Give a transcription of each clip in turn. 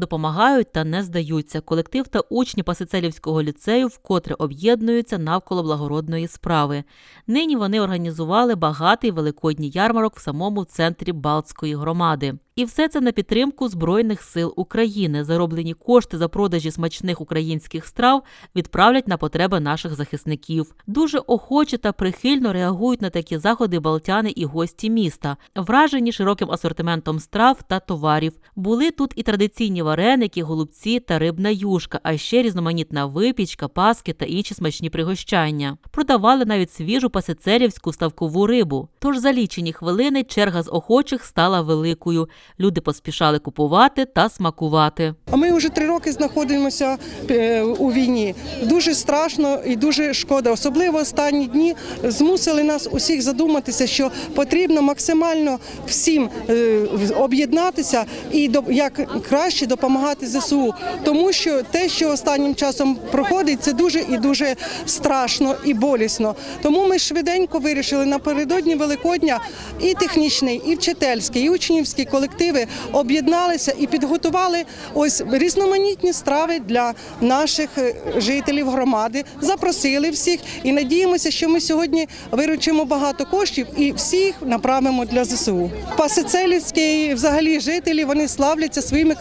допомагають та не здаються. Колектив та учні Пасицелівського ліцею вкотре об'єднуються навколо благородної справи. Нині вони організували багатий великодній ярмарок в самому центрі Балтської громади. І все це на підтримку Збройних сил України. Зароблені кошти за продажі смачних українських страв відправлять на потреби наших захисників. Дуже охоче та прихильно реагують на такі заходи балтяни і гості міста, вражені широким асортиментом страв та товарів. Були тут і традиційні вареники, голубці та рибна юшка, а ще різноманітна випічка, паски та інші смачні пригощання. Продавали навіть свіжу пасицелівську ставкову рибу. Тож за лічені хвилини черга з охочих стала великою. Люди поспішали купувати та смакувати. А ми вже три роки знаходимося е, у війні. Дуже страшно і дуже шкода. Особливо останні дні змусили нас усіх задуматися, що потрібно максимально всім е, об'єднатися і як краще допомагати ЗСУ. Тому що те, що останнім часом проходить, це дуже і дуже страшно і болісно. Тому ми швиденько вирішили напередодні Великодня і технічний, і вчительський, і учнівський колективи об'єдналися і підготували ось різноманітні страви для наших е, жителів громади. Запросили всіх і надіємося, що ми сьогодні виручимо багато коштів і всіх направимо для ЗСУ. Пасицелівські взагалі жителі вони славляться своїми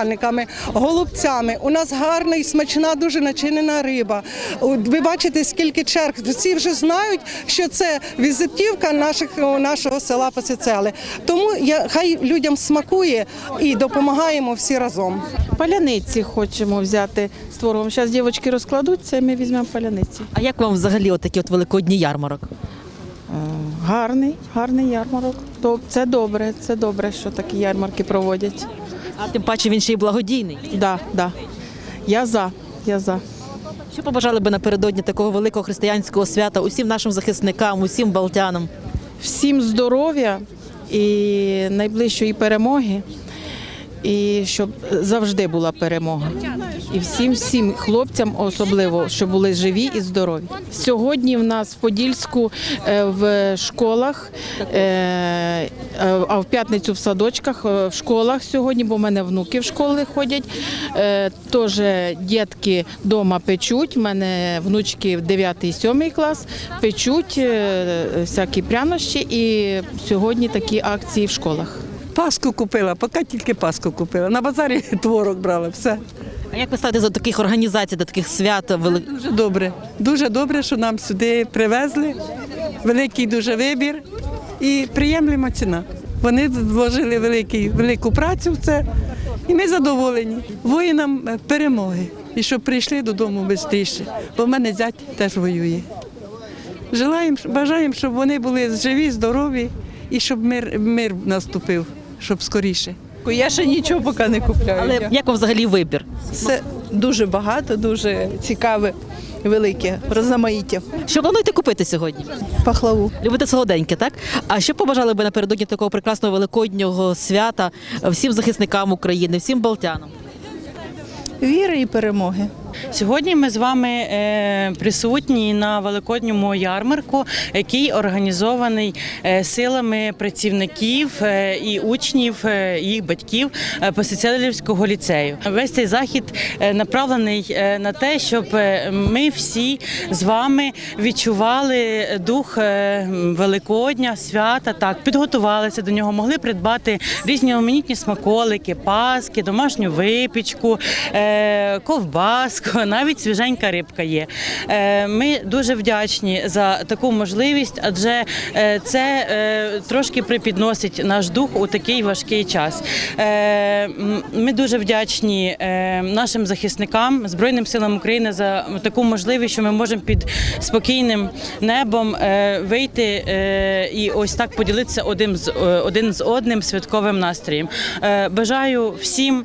картопляниками, голубцями. У нас гарна і смачна, дуже начинена риба. Ви бачите, скільки черг. Всі вже знають, що це візитівка наших нашого села Пасицели. Тому я хай людям смакує і допомагаємо всі разом. Паляниці хочемо взяти з творогом. Зараз дівчатки розкладуться, і ми візьмемо паляниці. А як вам взагалі отакий от великодній ярмарок? Е, Гарний, гарний ярмарок. Це добре, це добре, що такі ярмарки проводять. А тим паче він ще й благодійний. Да, да. Я за, я за. Що побажали би напередодні такого великого християнського свята усім нашим захисникам, усім балтянам? Всім здоров'я і найближчої перемоги, і щоб завжди була перемога. І всім всім хлопцям особливо, щоб були живі і здорові. Сьогодні в нас в Подільську е, в школах, е, а в п'ятницю в садочках, е, в школах сьогодні, бо в мене внуки в школи ходять. Теж дітки вдома печуть. У мене внучки в 9-7 клас печуть всякі прянощі. І сьогодні такі акції в школах. Паску купила, поки тільки паску купила. На базарі творог брала, все. А як ви ставите до таких організацій, до таких свят? вели- Дуже добре. Дуже добре, що нам сюди привезли. Великий дуже вибір і приємлива ціна. Вони вложили великий, велику працю в це, і ми задоволені. Воїнам е, перемоги. І щоб прийшли додому швидше, бо в мене зять теж воює. Желаємо, бажаємо, щоб вони були живі, здорові і щоб мир, мир наступив, щоб скоріше. Я ще нічого поки не купляю. Але як вам взагалі вибір? Все дуже багато, дуже цікаве, велике, розмаїття. Що плануєте купити сьогодні? Пахлаву. Любите солоденьке, так? А що побажали би напередодні такого прекрасного великоднього свята всім захисникам України, всім балтянам? Віри і перемоги. Сьогодні ми з вами е, присутні на великодньому ярмарку, який організований е, силами працівників е, і учнів, їх батьків Посицелівського ліцею. Весь цей захід направлений на те, щоб ми всі з вами відчували дух Великодня, свята, так підготувалися до нього, могли придбати різні різноманітні смаколики, паски, домашню випічку, е, ковбаску, навіть свіженька рибка є. Е, Ми дуже вдячні за таку можливість, адже е, це е, трошки припідносить наш дух у такий важкий час. Ми дуже вдячні нашим захисникам, Збройним силам України за таку можливість, що ми можемо під спокійним небом вийти і ось так поділитися один з одним святковим настроєм. Бажаю всім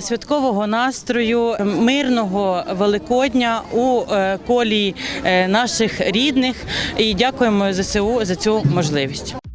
святкового настрою, мирного Великодня у колії е, наших рідних і дякуємо ЗСУ за цю можливість.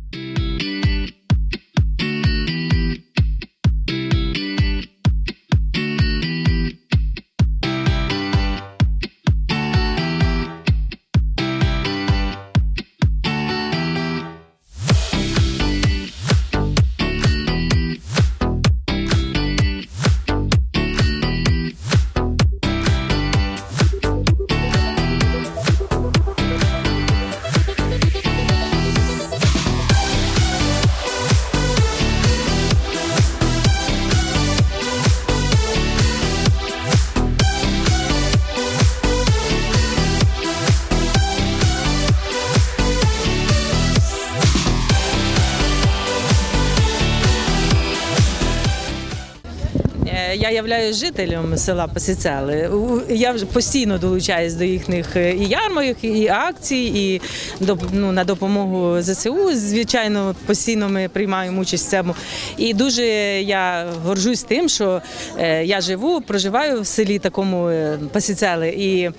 Являюсь жителем села Пасіцели. Я постійно долучаюсь до їхніх е, і ярмарок, і акцій, і до- ну, на допомогу ЗСУ. Звичайно, постійно ми приймаємо участь в цьому. І дуже я горжусь тим, що е, я живу, проживаю в селі такому е, Пасіцели. І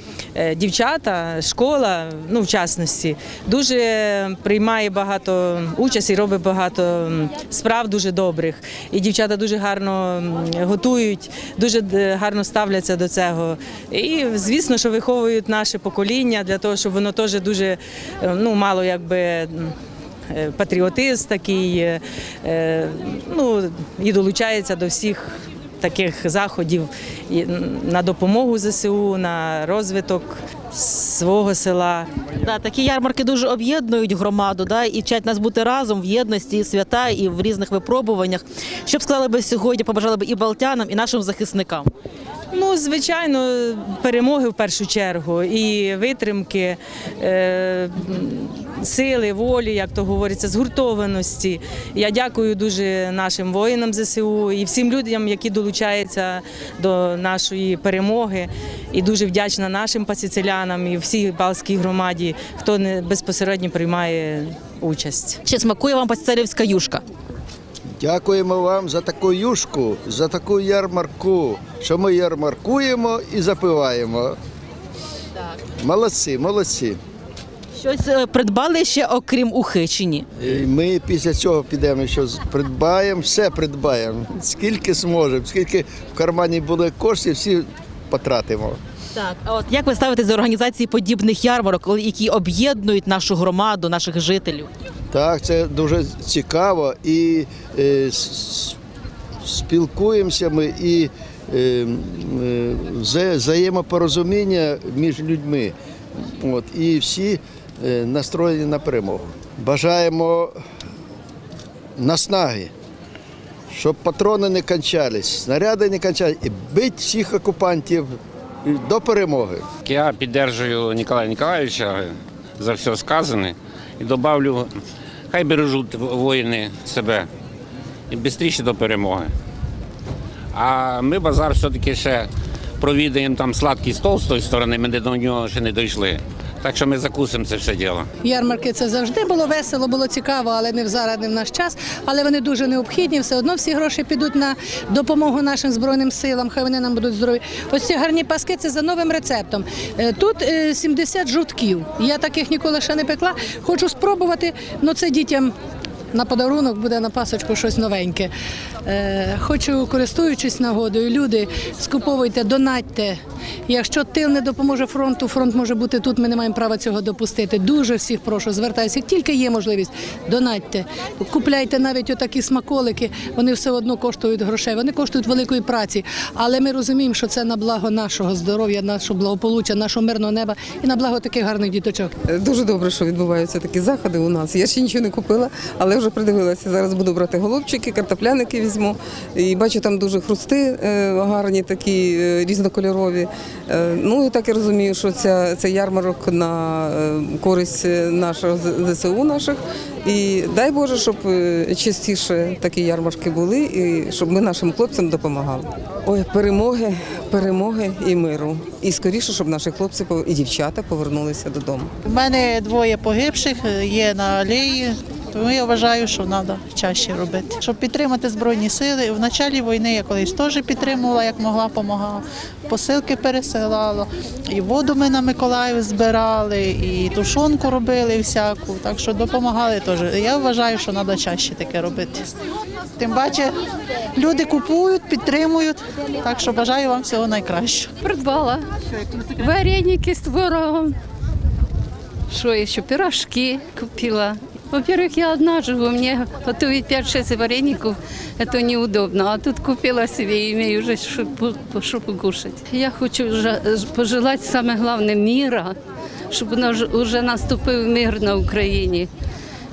дівчата, школа, ну в частності, дуже приймає багато участі і робить багато справ дуже добрих. І дівчата дуже гарно м, готують, дуже гарно ставляться до цього. І звісно, що виховують наше покоління для того, щоб воно теж дуже е, ну, мало якби. е, Патріотизм такий, е, е, ну і долучається до всіх таких заходів на допомогу ЗСУ, на розвиток свого села. Да, такі ярмарки дуже об'єднують громаду, да, і вчать нас бути разом в єдності, свята, і в різних випробуваннях. Що б сказали би сьогодні, побажали б і балтянам, і нашим захисникам. Ну, звичайно, перемоги в першу чергу, і витримки, е, сили, волі, як то говориться, згуртованості. Я дякую дуже нашим воїнам ЗСУ і всім людям, які долучаються до нашої перемоги. І дуже вдячна нашим пасіцелянам і всій Балтській громаді, хто не безпосередньо приймає участь. Чи смакує вам пастелівська юшка? Дякуємо вам за таку юшку, за таку ярмарку, що ми ярмаркуємо і запиваємо. Молодці, молодці. Щось е, придбали ще окрім ухи чи ні? І Ми після цього підемо, що з- придбаємо, все придбаємо. Скільки зможемо, скільки в кармані були коштів, всі потратимо. Так, а от як ви ставитесь до організації подібних ярмарок, коли- які об'єднують нашу громаду, наших жителів? Так, це дуже цікаво і е, спілкуємося ми і е, е, взаємопорозуміння між людьми. От, і всі е, настроєні на перемогу. Бажаємо наснаги, щоб патрони не кончались, снаряди не кончались, і бить всіх окупантів до перемоги. Я підтримую Ніколая Ніколаєвича за все сказане і добавлю, хай бережуть воїни себе і швидше до перемоги. А ми базар все-таки ще провідаємо там сладкий стол з тої сторони, ми до нього ще не дійшли. Так що ми закусимо це все діло. Ярмарки це завжди було весело, було цікаво, але не в зараз, не в наш час. Але вони дуже необхідні. Все одно всі гроші підуть на допомогу нашим збройним силам. Хай вони нам будуть здорові. Ось ці гарні паски це за новим рецептом. Е, Тут е, 70 жовтків. Я таких ніколи ще не пекла. Хочу спробувати. Ну це дітям. На подарунок буде на пасочку щось новеньке. Е, хочу, користуючись нагодою, люди, скуповуйте, донатьте. Якщо тил не допоможе фронту, фронт може бути тут. Ми не маємо права цього допустити. Дуже всіх прошу, звертаюся. Як тільки є можливість, донатьте. Купляйте навіть отакі смаколики. Вони все одно коштують грошей. Вони коштують великої праці. Але ми розуміємо, що це на благо нашого здоров'я, нашого благополуччя, нашого мирного неба і на благо таких гарних діточок. Дуже добре, що відбуваються такі заходи у нас. Я ще нічого не купила, але вже придивилася. Зараз буду брати голубчики, картопляники візьму. І бачу, там дуже хрусти е, гарні, такі е, різнокольорові. Е, Ну і так я розумію, що ця, це ярмарок на користь нашого З- ЗСУ наших. І дай Боже, щоб частіше такі ярмарки були, і щоб ми нашим хлопцям допомагали. Ой, перемоги, перемоги і миру. І скоріше, щоб наші хлопці і дівчата повернулися додому. У мене двоє погибших е, є на алеї, тому я вважаю, що треба чаще робити. Щоб підтримати Збройні сили. В началі війни я колись теж підтримувала, як могла, допомагала. Посилки пересилала. І воду ми на Миколаїв збирали, і тушонку робили всяку. Так що допомагали теж. Я вважаю, що треба чаще таке робити. Тим паче люди купують, підтримують. Так що бажаю вам всього найкращого. Придбала вареники з творогом. Что еще? Пирожки купила. Во-первых, я одна живу, мне готовить 5-6 вареников, это неудобно. А тут купила себе и имею уже, чтобы, чтобы кушать. Я хочу жа- пожелать самое главное мира, чтобы наш- уже наступил мир на Україні,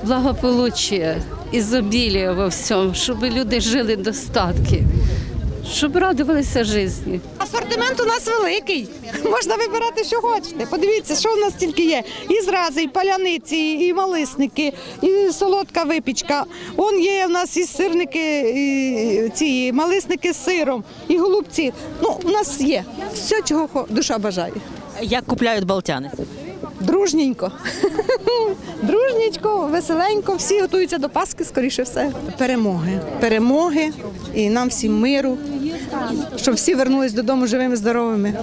благополуччя, ізобілія во всьому, щоб люди жили в достатки, щоб радувалися житті. Асортимент у нас великий. Можна вибирати, що хочете. Подивіться, що у нас тільки є. І зрази, і паляниці, і малисники, і солодка випічка. Он є у нас і сирники, і ці малисники з сиром, і голубці. Ну, у нас є все, чого душа бажає. Як купляють балтяни? Дружненько. Дружненько, веселенько, всі готуються до Пасхи, скоріше все. Перемоги. Перемоги і нам всім миру, щоб всі вернулись додому живими, здоровими.